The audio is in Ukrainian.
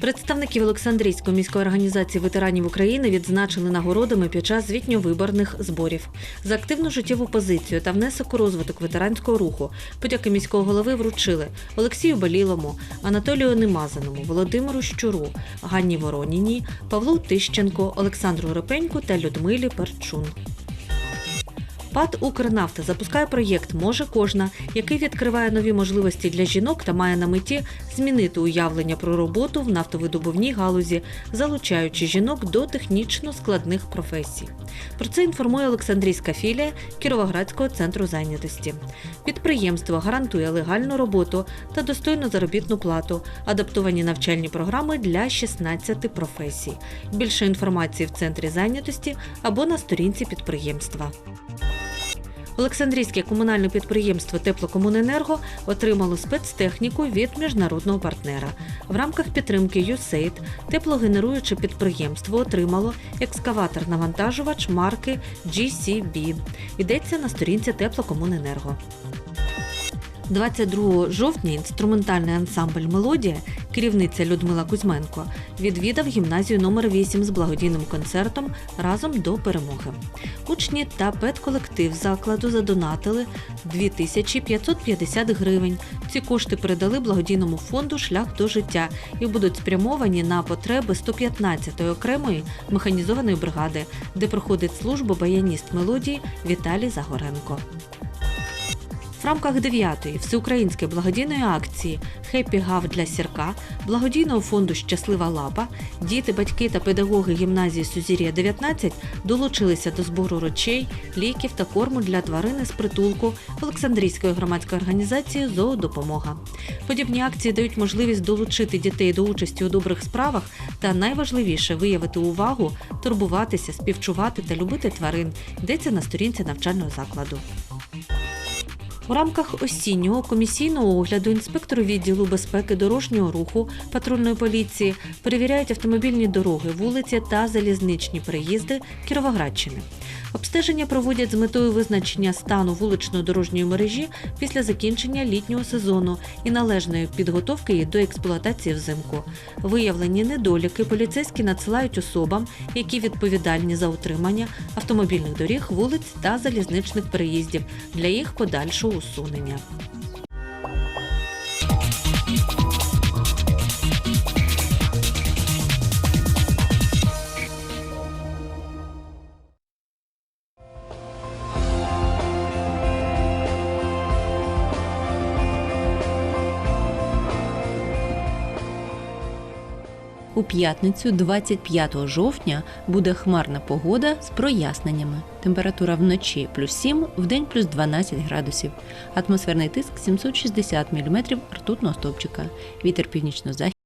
Представників Олександрійської міської організації ветеранів України відзначили нагородами під час звітньо-виборних зборів за активну життєву позицію та внесок у розвиток ветеранського руху. Подяки міського голови вручили Олексію Балілому, Анатолію Немазаному, Володимиру Щуру, Ганні Вороніній, Павлу Тищенко, Олександру Репеньку та Людмилі Перчун. ПАД «Укрнафта» запускає проєкт Може кожна, який відкриває нові можливості для жінок та має на меті змінити уявлення про роботу в нафтовидобувній галузі, залучаючи жінок до технічно складних професій. Про це інформує Олександрійська філія Кіровоградського центру зайнятості. Підприємство гарантує легальну роботу та достойну заробітну плату, адаптовані навчальні програми для 16 професій. Більше інформації в центрі зайнятості або на сторінці підприємства. Олександрійське комунальне підприємство Теплокомуненерго отримало спецтехніку від міжнародного партнера. В рамках підтримки USAID теплогенеруюче підприємство отримало екскаватор-навантажувач марки GCB. Йдеться на сторінці Теплокомуненерго. 22 жовтня інструментальний ансамбль Мелодія, керівниця Людмила Кузьменко, відвідав гімназію номер 8 з благодійним концертом разом до перемоги. Учні та педколектив закладу задонатили 2550 гривень. Ці кошти передали благодійному фонду Шлях до життя і будуть спрямовані на потреби 115-ї окремої механізованої бригади, де проходить службу баяніст мелодії Віталій Загоренко. В рамках 9-ї всеукраїнської благодійної акції Хеппі Гав для сірка благодійного фонду Щаслива лапа діти, батьки та педагоги гімназії Сузір'я 19 долучилися до збору речей, ліків та корму для тварини з притулку Олександрійської громадської організації Зоодопомога. Подібні акції дають можливість долучити дітей до участі у добрих справах та найважливіше виявити увагу, турбуватися, співчувати та любити тварин. Йдеться на сторінці навчального закладу. У рамках осіннього комісійного огляду інспектори відділу безпеки дорожнього руху патрульної поліції перевіряють автомобільні дороги, вулиці та залізничні переїзди Кіровоградщини. Обстеження проводять з метою визначення стану вулично-дорожньої мережі після закінчення літнього сезону і належної підготовки її до експлуатації взимку. Виявлені недоліки поліцейські надсилають особам, які відповідальні за утримання автомобільних доріг, вулиць та залізничних переїздів для їх подальшого усунення. У п'ятницю, 25 жовтня, буде хмарна погода з проясненнями. Температура вночі плюс 7, вдень плюс 12 градусів. Атмосферний тиск 760 мм ртутного стовпчика. Вітер північно-західний